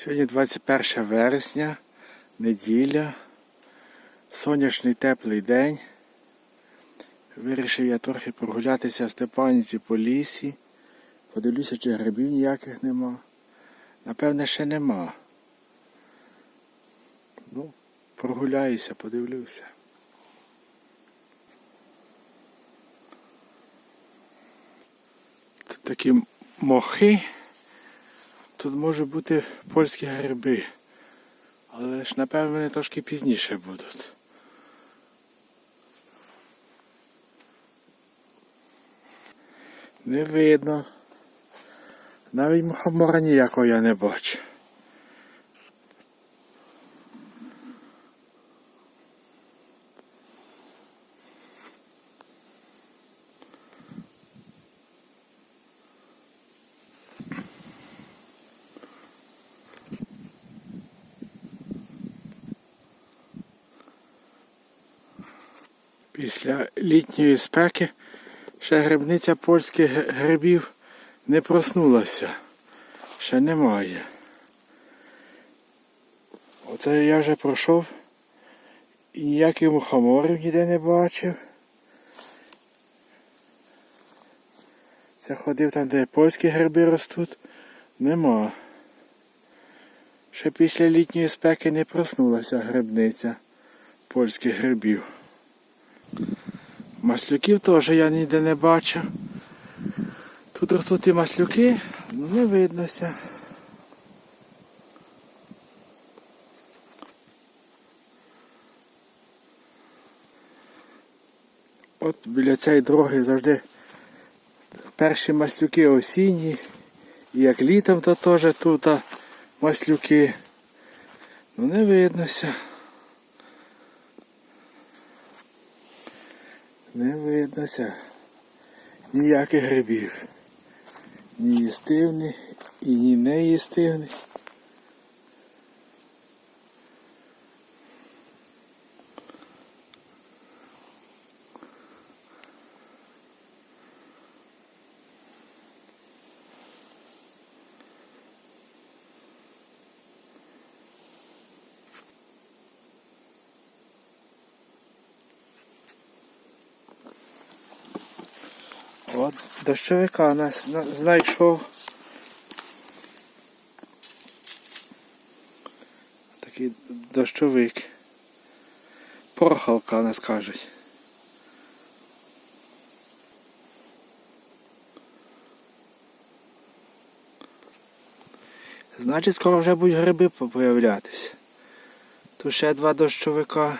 Сьогодні 21 вересня, неділя, сонячний теплий день. Вирішив я трохи прогулятися в Степанівці по лісі. Подивлюся, чи грибів ніяких нема. Напевне, ще нема. Ну, прогуляюся, подивлюся. Тут такі мохи. Тут може бути польські гриби. Але ж напевно вони трошки пізніше будуть. Не видно. Навіть мухомора ніякого я не бачу. Після літньої спеки ще грибниця польських грибів не проснулася. Ще немає. Оце я вже пройшов і ніяких мухоморів ніде не бачив. Це ходив там, де польські гриби ростуть. Нема. Ще після літньої спеки не проснулася грибниця польських грибів. Маслюків теж я ніде не бачив. Тут ростуть і маслюки, ну не виднося. От біля цієї дороги завжди перші маслюки осінні. І як літом, то теж тут маслюки. Ну не виднося. Не виднося ніяких грибів. Ні їстивний і ні неїстивних. От дощовика нас знайшов. Такий дощовик. Порхалка нас кажуть. Значить, скоро вже будуть гриби по- появлятися. Тут ще два дощовика.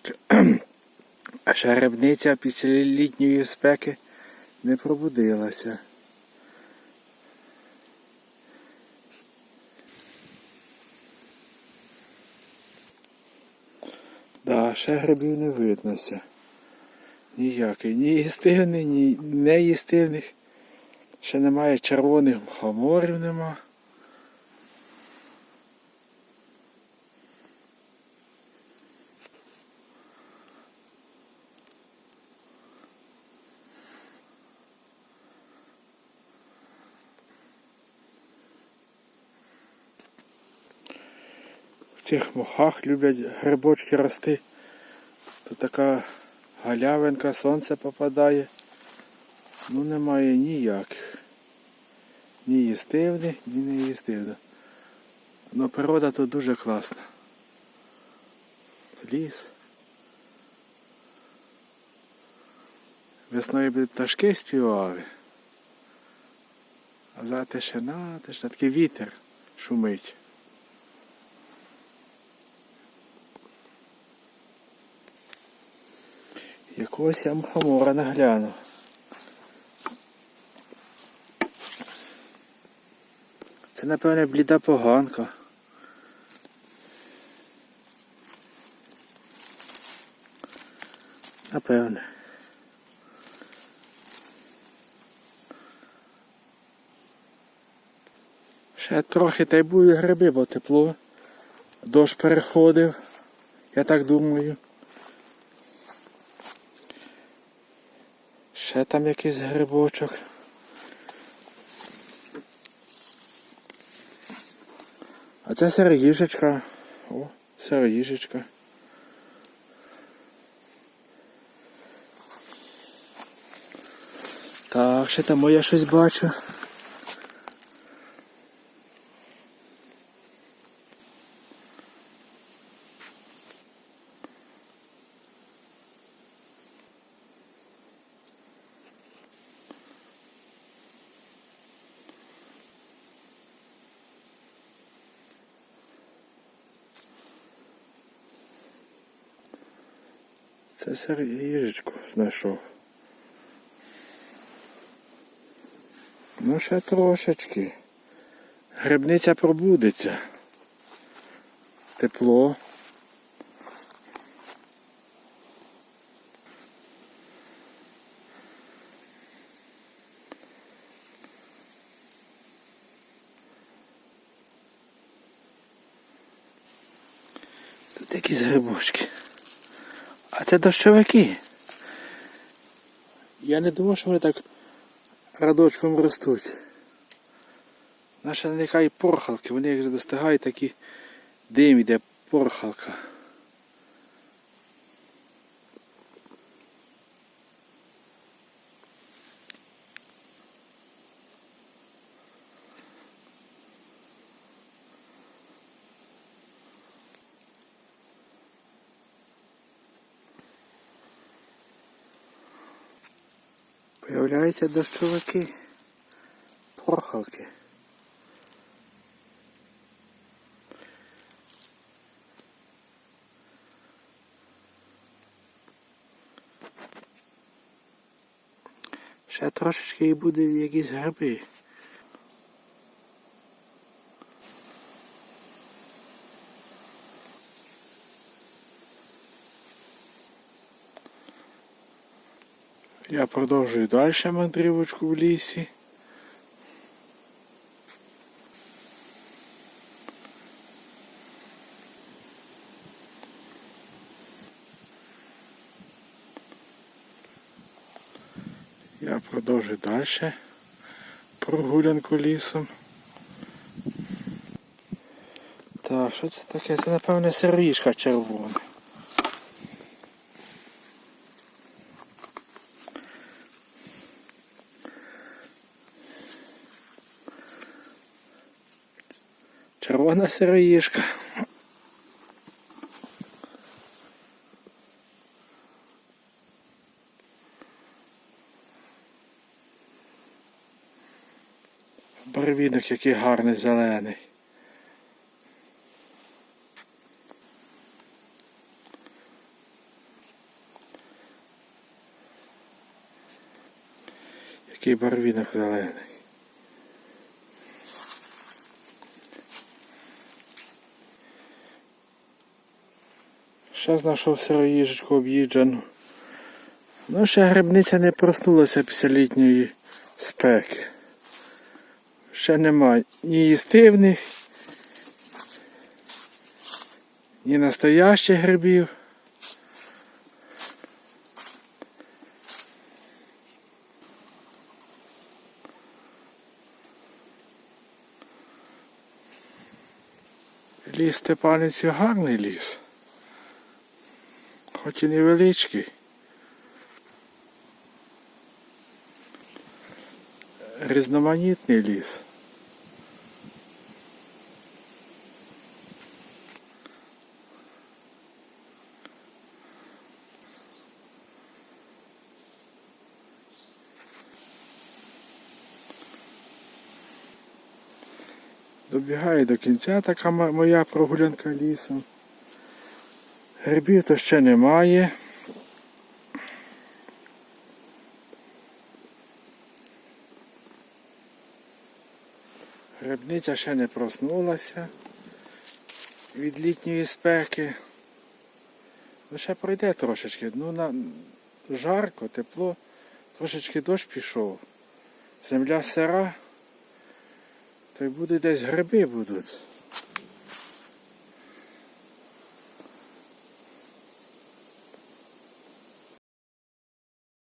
Так. А шаребниця після літньої спеки не пробудилася. Да, ще грибів не виднося. Ніякий. Ні їстивний, ні неїстивних. Ще немає червоних мухоморів нема. В цих мохах люблять грибочки рости. Тут така галявинка, сонце попадає. Ну немає ніяких. Ні їстивних, ні не неїстивних. Ну природа тут дуже класна. Ліс. Весною би пташки співали. А зараз тишина, тишина, такий вітер шумить. Якогось я мухомора наглянув. Це, напевне, бліда поганка. Напевне. Ще трохи та й будуть гриби, бо тепло. Дощ переходив, я так думаю. Ще там якийсь грибочок. А це сироїжечка. О, сироїжечка. Так, ще там я щось бачу. Це сироїжечку знайшов. Ну, ще трошечки. Грибниця пробудеться. Тепло. Тут якісь грибочки. Це дощовики. Я не думав, що вони так радочком ростуть. Наша нехай порхалки, вони як достигають, такі дим йде порхалка. Появляються дощовики, порхалки. Ще трошечки і буде якісь гриби. Я продовжую далі мандрівочку в лісі. Я продовжую далі прогулянку лісом. Так, що це таке? Це напевне сироїжка червона. Червона сироїжка. Барвінок який гарний зелений. Який барвінок зелений. Ще знайшов сироїжечку об'їджену. Ну, ще грибниця не проснулася після літньої спеки. Ще немає ні їстивних, ні настоящих грибів. Ліс Степаниці гарний ліс. Хоч і невеличкий. Різноманітний ліс. Добігає до кінця така моя прогулянка лісом. Грибів то ще немає. Грибниця ще не проснулася від літньої спеки. Ну, ще пройде трошечки. Ну, на... жарко, тепло, трошечки дощ пішов. Земля сира, то й буде десь гриби будуть.